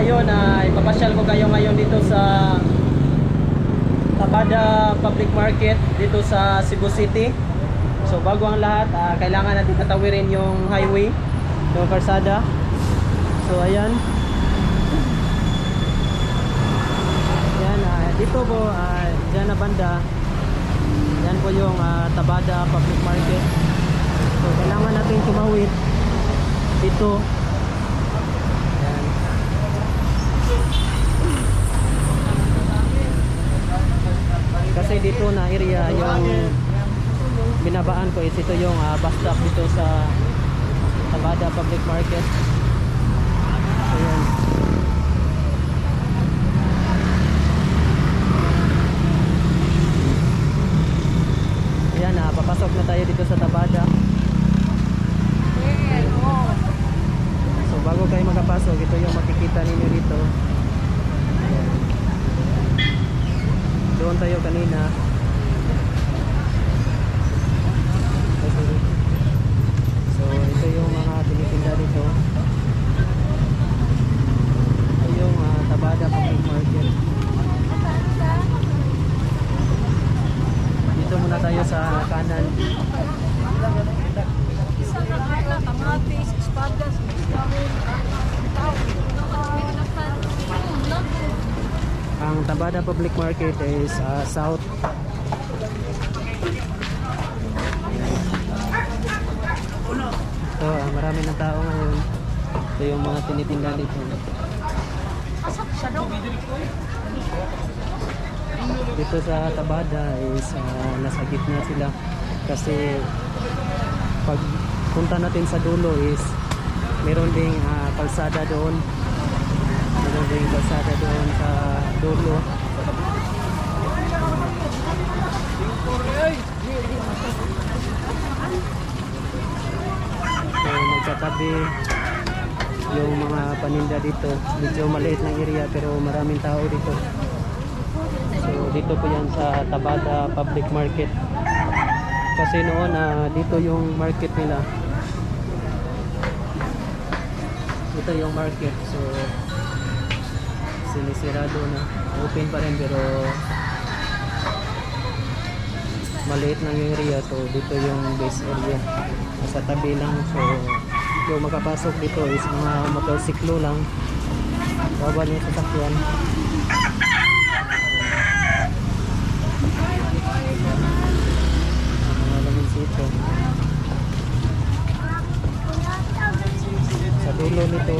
ngayon ay ipapasyal ko kayo ngayon dito sa Tabada Public Market dito sa Cebu City. So bago ang lahat, ah, kailangan natin tatawirin yung highway, yung karsada. So ayan. Yan, ah, dito po, ah, dyan na banda. Yan po yung ah, Tabada Public Market. So kailangan natin tumawid dito. Yan. Kasi dito na area yung binabaan ko is ito yung ah, bus stop dito sa Tabada Public Market. Ayan. Ayan, ah, papasok na tayo dito sa Tabada. So bago kayo makapasok, ito yung makikita ninyo dito. Ayan. Doon tayo kanina. So ito yung mga tinitinda dito. Ito yung ah, Tabada Public Market. Dito muna tayo sa kanan. Ang Tabada Public Market is ah, south. Ito, ah, marami ng tao ngayon. Ito yung mga tinitinda dito. Dito sa Tabada is ah, nasa gitna sila kasi pag punta natin sa dulo is meron ding ah, kalsada doon meron ding kalsada doon sa dulo. So magkatabi yung mga paninda dito. Medyo maliit ng area pero maraming tao dito. So dito po yan sa Tabada Public Market. Kasi noon ah, dito yung market nila. Ito yung market. So sinisirado na. Open pa rin pero maliit lang yung area so dito yung base area. Sa tabi lang. So yung makapasok dito is mga motorsiklo lang. Baba niya sa sakyan mga lamin sito dulo nito.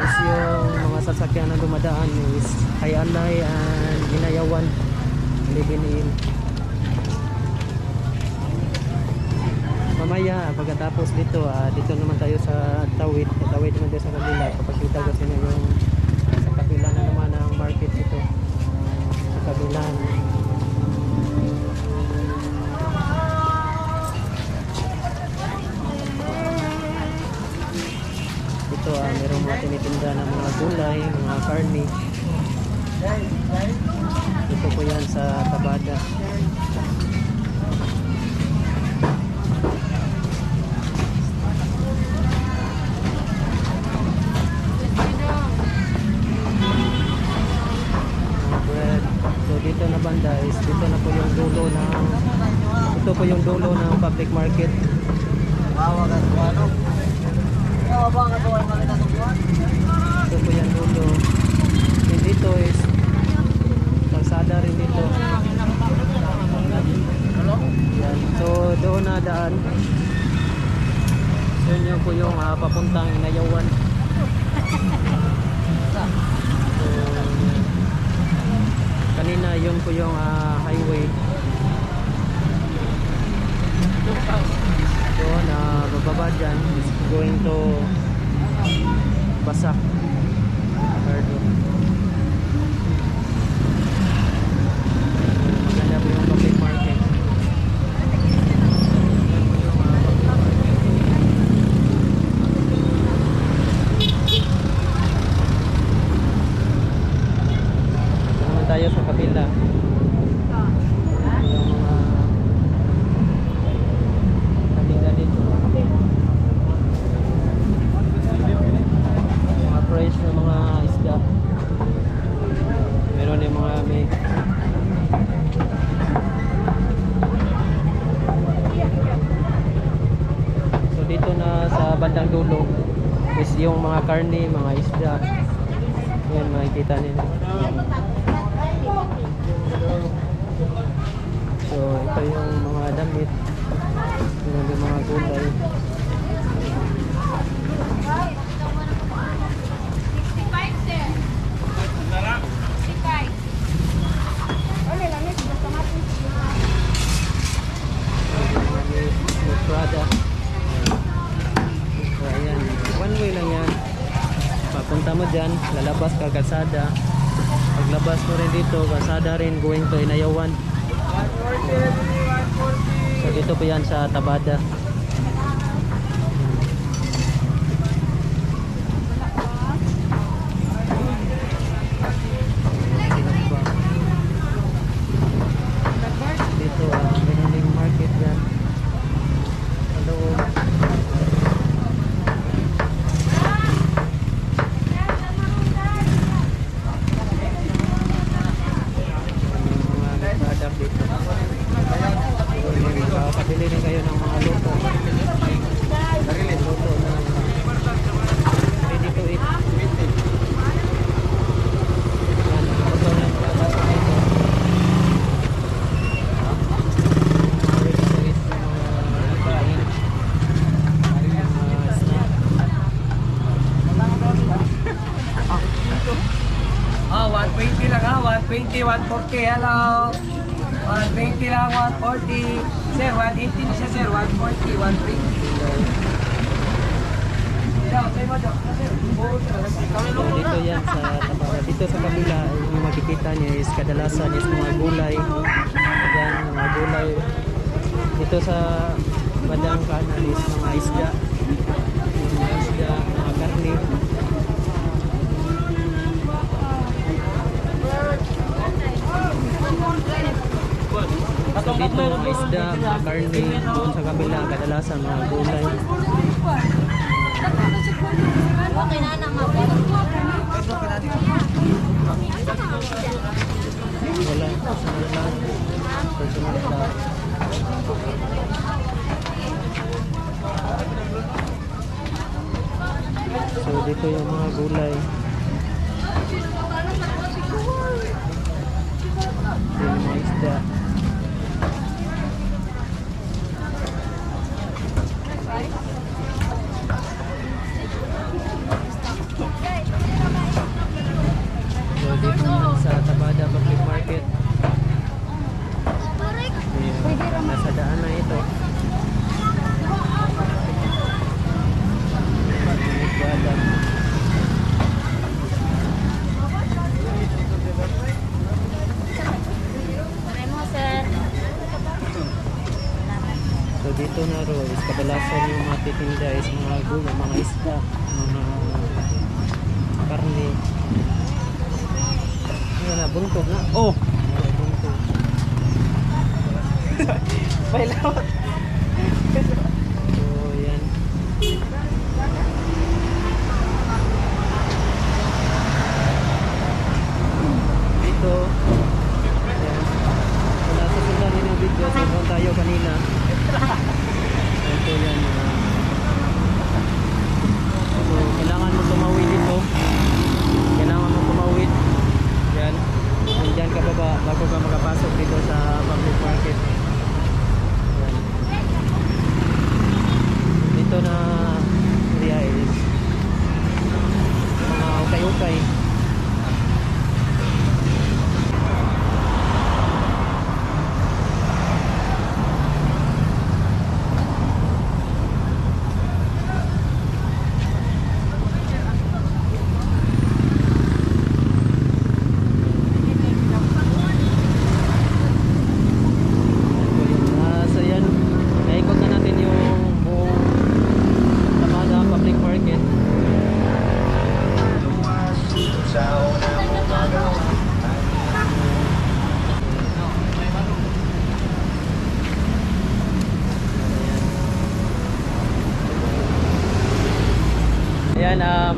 Is yung mga sasakyan na dumadaan is Hayalay and Ginayawan Libinin mamaya pagkatapos dito ah, dito naman tayo sa tawid tawid naman tayo sa kabila. Papakita ko sa inyo yung sa Tabada. So dito na banda is dito na po yung dulo ng ito po yung dulo ng public market. Ito po yung dulo. And dito is kalsada rin dito. Yan. So doon na daan. So yun po yung ah, papuntang Inayawan. So, kanina yun po yung ah, highway. Doon na bababa dyan is going to Basak. Cardo. Maganda po yung public market. Ito naman tayo sa kabila. Yung mga kabila dito. Mga price ng mga isda. Meron yung mga may So dito na sa bandang dulo is yung mga karne, mga isda. Yan makikita nila. So ito yung mga damit. Yun yung mga gulay. 65, sir. 65. Ole, langit, basta natin. Mga may, may Prada. So ayan, one way lang yan. Papunta mo dyan, lalabas ka kalsada. Paglabas mo rin dito, kalsada rin going to Inayawan. So dito po yan sa Tabada. Dito, ah, meron ding market yan. Hello. Yung mga may product dito. Makakabili rin kayo ng mga luto. Luto na ready to eat. Yan, luto na yung mga lasa dito. Ready to eat na mga kain. Mga snack. Ah, 120 lang ha, 120, 140, hello. 120 lang, 140. Sir, 180 na siya sir, 140, 120. Daw, tayo mo daw. Sir, buo sir. Kami So, dito yan sa. Dito sa kabila, yung makikita niyo is kadalasan is mga gulay. Yan, mga gulay. Dito sa bandang kanan is mga isda. Mga isda, mga karne. So dito mga isda, mga karne. Sa kabila, kadalasan mga gulay. Okay na naman. Wala, personal lang. Personal lang. So dito yung mga gulay. Nasa daan na ito. So dito na ro is kadalasan yung mga titinda is mga gulay, mga isda, mga karne. Ano na, buntog na. Oh! May. So yan. Dito. Yan. Kung nasusundan din yung video, sobrang tayo kanina. Ito yan. ah. kailangan mo tumawid dito. Kailangan mo tumawid. Yan. Nandyan ka baba bago ka makapasok dito sa public market.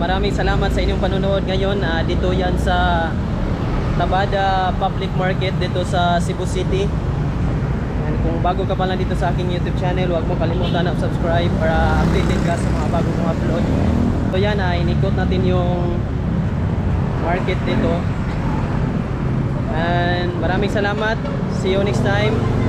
Maraming salamat sa inyong panonood ngayon. Ah, dito yan sa Tabada Public Market dito sa Cebu City. And kung bago ka pa lang dito sa aking YouTube channel, huwag mo kalimutan na subscribe para updated ka sa mga bago kong upload. So yan, ah, inikot natin yung market dito. And maraming salamat. See you next time.